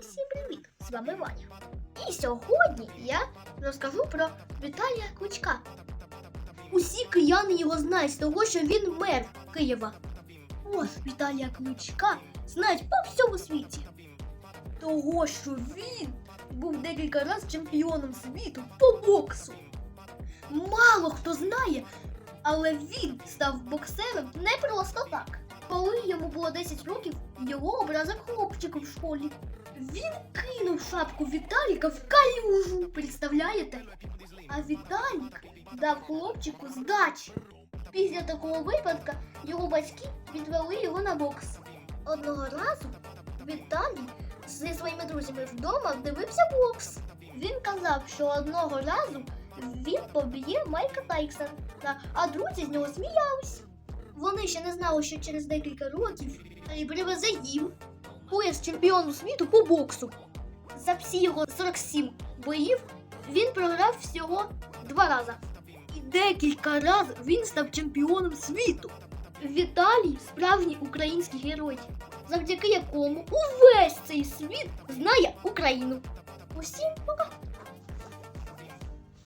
Усім привіт! З вами Ваня. І сьогодні я розкажу про Віталія Кличка. Усі кияни його знають з того, що він мер Києва. Ось Віталія Кличка знають по всьому світі. Того, що він був декілька разів чемпіоном світу по боксу. Мало хто знає, але він став боксером не просто так. Коли йому було 10 років, його образив хлопчик в школі. Він кинув шапку Віталіка в калюжу, представляєте? А Віталік дав хлопчику здачі. Після такого випадка його батьки відвели його на бокс. Одного разу Віталій зі своїми друзями вдома дивився бокс. Він казав, що одного разу він поб'є Майка Тайксона, а друзі з нього сміялись. Вони ще не знали, що через декілька років і привезе їм пояс чемпіону світу по боксу. За всі його 47 боїв він програв всього два рази. І декілька разів він став чемпіоном світу. Віталій справжній український герой, завдяки якому увесь цей світ знає Україну. Усім пока!